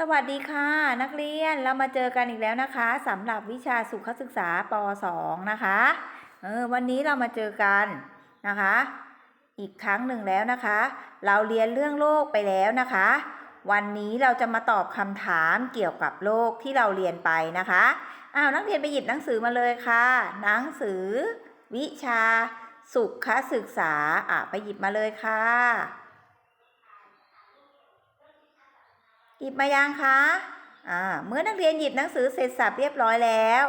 สวัสดีค่ะ นักเรียนเรามาเจอกันอีกแล้วนะคะสำหรับวิชาสุขศึกษาป .2 นะคะเออวันนี้เรามาเจอกันนะคะ อีกครั้งหนึ่งแล้วนะคะ เราเรียนเรื่องโลกไปแล้วนะคะ วันนี้เราจะมาตอบคำถามเกี่ยวกับโลกที่เราเรียนไปนะคะอ้าวนักเรียนไปหยิบหนังสือมาเลยค่ะ หนังสือ วิชาสุขศึกษาอะไปหยิบมาเลยค่ะ หยิบมายังคะอ่าเมื่อนักเรียนหยิบหนังสือเสร็จสับเรียบร้อยแล้ว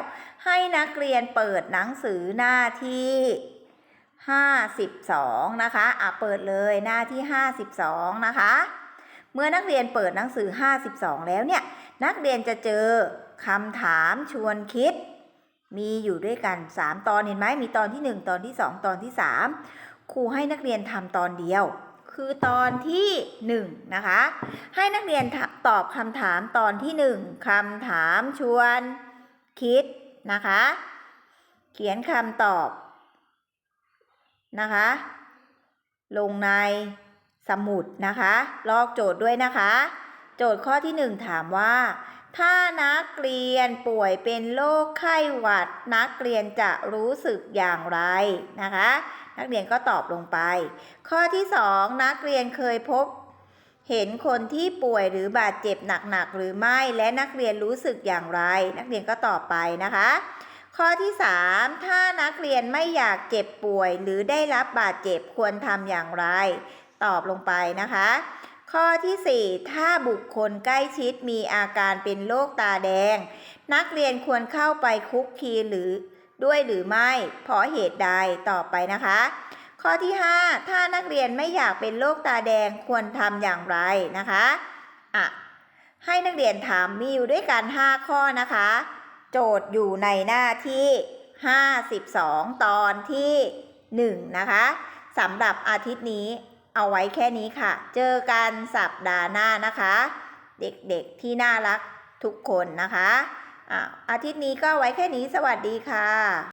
ให้นักเรียนเปิดหนังสือหน้าที่52นะคะอะเปิดเลยหน้าที่ 52 นะคะ เมื่อนักเรียนเปิดหนังสือ 52 แล้วเนี่ย นักเรียนจะเจอคำถามชวนคิด มีอยู่ด้วยกัน 3 ตอนเห็นไหมมีตอนที่ 1 ตอนที่ 2 ตอนที่ 3 ครูให้นักเรียนทำตอนเดียว คือตอนที่1นะคะ ให้นักเรียนตอบคำถามตอนที่ 1คำถามชวนคิดนะคะ เขียนคำตอบนะคะ ลงในสมุดนะคะ ลอกโจทย์ด้วยนะคะ โจทย์ข้อที่ 1 ถามว่า ถ้านักเรียนป่วยเป็นโรคไข้หวัด นักเรียนจะรู้สึกอย่างไรนะคะ นักเรียนก็ตอบลงไป ข้อที่ 2 นักเรียนเคยพบ เห็นคนที่ป่วยหรือบาดเจ็บหนักๆหรือไม่ และนักเรียนรู้สึกอย่างไร นักเรียนก็ตอบไปนะคะ ข้อที่ 3 ถ้านักเรียนไม่อยากเจ็บป่วย หรือได้รับบาดเจ็บควรทำอย่างไร ตอบลงไปนะคะ ข้อที่ 4 ถ้าบุคคลใกล้ชิดมีอาการเป็นโรคตาแดง นักเรียนควรเข้าไปคุกคีหรือด้วยหรือไม่ เพราะเหตุใดต่อไปนะคะ ข้อที่ 5 ถ้านักเรียนไม่อยากเป็นโรคตาแดงควรทำอย่างไรนะคะอะให้นักเรียนถามมีอยู่ด้วยกัน 5 ข้อนะคะ โจทย์อยู่ในหน้าที่ 52 ตอนที่ 1 นะคะสำหรับอาทิตย์นี้ เอาไว้แค่นี้ค่ะ เจอกันสัปดาห์หน้านะคะ เด็กๆที่น่ารักทุกคนนะคะอะอาทิตย์นี้ก็ไว้แค่นี้สวัสดีค่ะ